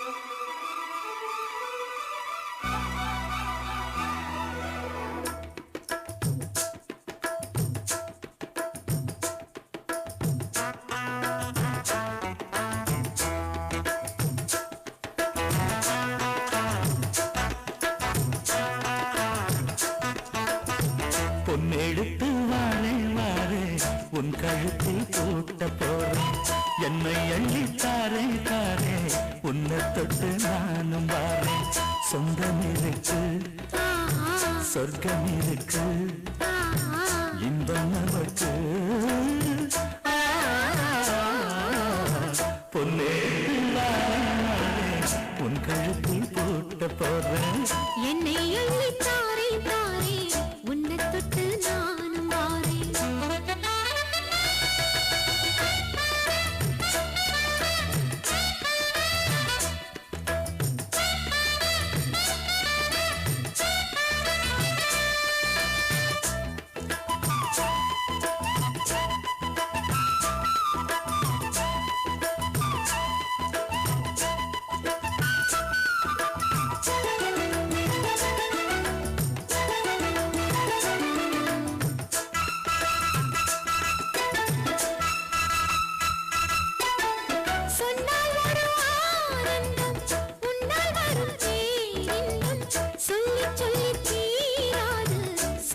Thank you. உன் கழுத்தில் போட்ட போறேன். என்னை எண்ணி தாரே தாரே. உன்னை தொட்டு நானும் வாரேன். சொந்தம் இருக்கு சொர்க்கம் இருக்கு. இன்பம் நமக்கு. பொன்னே உன் கழுத்தில் போட்ட போறேன். என்னை அள்ளி தாரே தாரே.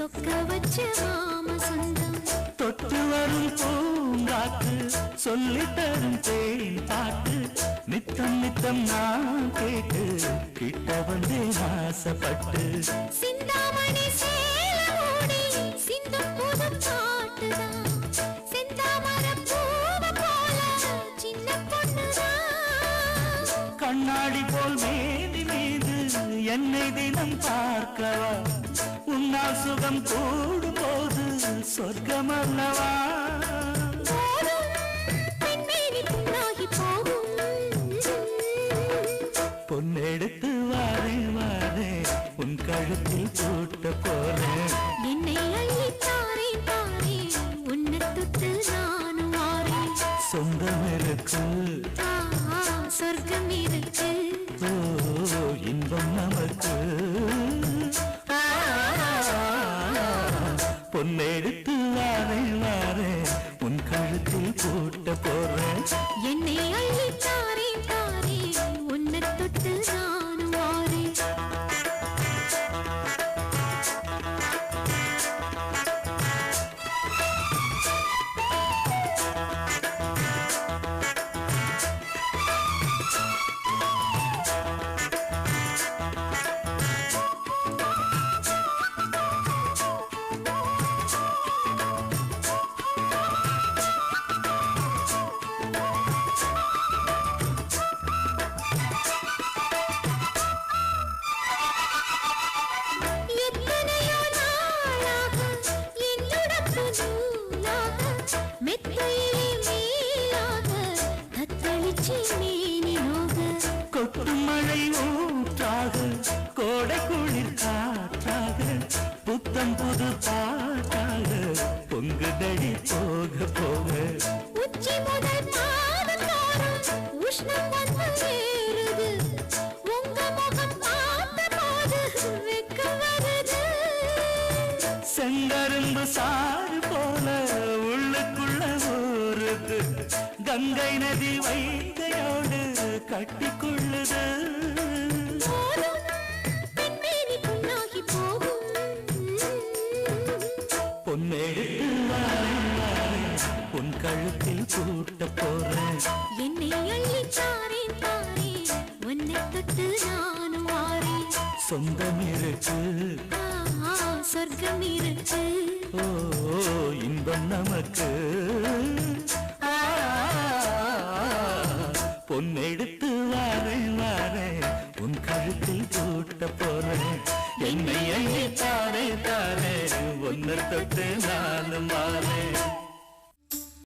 சொக்க வச்ச மாம சொந்தம். தொட்டு வரும் பூங்காத்து சொல்லி தரும் தேன் பாட்டு நித்தம் நித்தம் நான் கேட்டு கிட்ட வந்து ஆசைப்பட்டு. சிந்தாமணி சேலமோடி சிந்தும் புது பாட்டுதான். கண்ணாடி போல் மேதி மீது என்னை தினம் பார்க்கவா? உன்னால் சுகம் கூடும் போது சொர்க்கம் அல்லவா? பொன்னெடுத்து வாரே வாரே உன் கழுத்தில் போட்ட போறேன். என்னை அள்ளி தாரே தாரே உன்னை தொட்டு நானும் சொந்தம் இருக்கு. பொன்னெடுத்து வாரே வாரே உன் கழுத்தில் போட்ட போறேன் என்னை அள்ளி தாரே தாரே. போக போக. உச்சி முதல் பாதம் தோறும் உஷ்ணம் வந்து ஏறுது உங்க முகம் பார்த்த போது வெக்கம் வருது. செங்கரும்பு சாறு போல உள்ளுக்குள்ள ஊறுது கங்கை நதி வைகையோடு கட்டிக்கொள்ளுது போதும் கூட்ட போறேன். என்னை அள்ளி தாரே தாரே உன்னை தொட்டு நானும் வாரேன் சொந்தம் இருக்கு. சொர்க்கம் இருக்கு. ஓ இன்பம் நமக்கு. பொன்னெடுத்து வாரே வாரே உன் கழுத்தில் கூட்ட போறேன். என்னை எண்ணி தாரே தாரே ஒன்ன தொட்டு நானும் மாறேன்